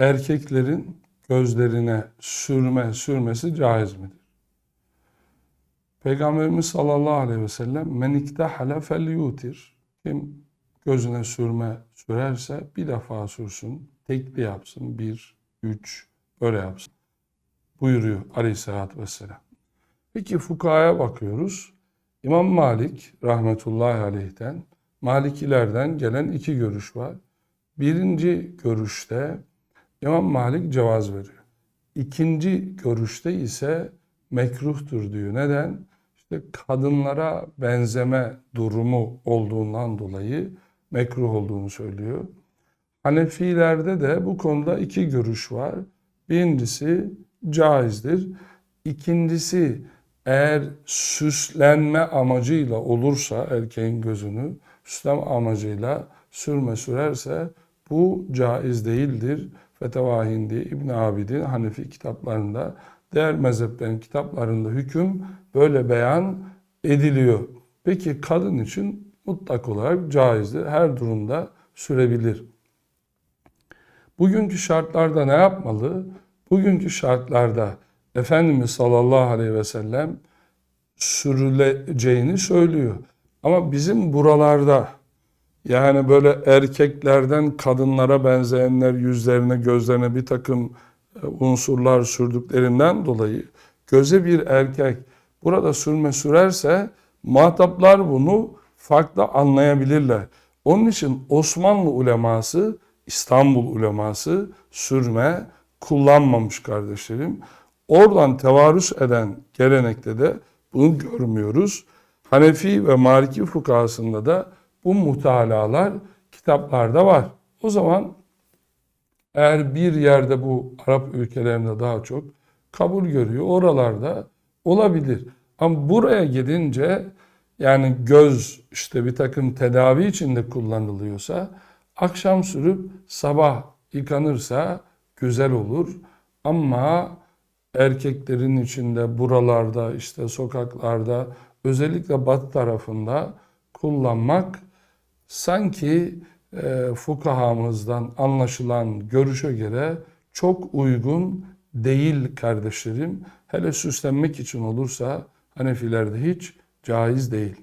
erkeklerin gözlerine sürme sürmesi caiz midir? Peygamberimiz sallallahu aleyhi ve sellem men iktahale fel yutir. Kim gözüne sürme sürerse bir defa sürsün, tekli yapsın, bir, üç, öyle yapsın. Buyuruyor aleyhissalatü vesselam. Peki fukahaya bakıyoruz. İmam Malik rahmetullahi aleyhten Malikilerden gelen iki görüş var. Birinci görüşte İmam Malik cevaz veriyor. İkinci görüşte ise mekruhtur diyor. Neden? İşte kadınlara benzeme durumu olduğundan dolayı mekruh olduğunu söylüyor. Hanefilerde de bu konuda iki görüş var. Birincisi caizdir. İkincisi eğer süslenme amacıyla olursa erkeğin gözünü süslem amacıyla sürme sürerse bu caiz değildir. Feteva Hindi, İbn Abidin, Hanefi kitaplarında, diğer mezheplerin kitaplarında hüküm böyle beyan ediliyor. Peki kadın için mutlak olarak caizdir. Her durumda sürebilir. Bugünkü şartlarda ne yapmalı? Bugünkü şartlarda Efendimiz sallallahu aleyhi ve sellem sürüleceğini söylüyor. Ama bizim buralarda yani böyle erkeklerden kadınlara benzeyenler yüzlerine gözlerine bir takım e, unsurlar sürdüklerinden dolayı göze bir erkek burada sürme sürerse muhataplar bunu farklı anlayabilirler. Onun için Osmanlı uleması, İstanbul uleması sürme kullanmamış kardeşlerim. Oradan tevarüs eden gelenekte de bunu görmüyoruz. Hanefi ve Maliki fukahasında da bu mutalalar kitaplarda var. O zaman eğer bir yerde bu Arap ülkelerinde daha çok kabul görüyor, oralarda olabilir. Ama buraya gidince yani göz işte bir takım tedavi içinde kullanılıyorsa akşam sürüp sabah yıkanırsa güzel olur. Ama erkeklerin içinde buralarda işte sokaklarda özellikle batı tarafında kullanmak sanki e, fukahamızdan anlaşılan görüşe göre çok uygun değil kardeşlerim. Hele süslenmek için olursa Hanefilerde hiç caiz değil.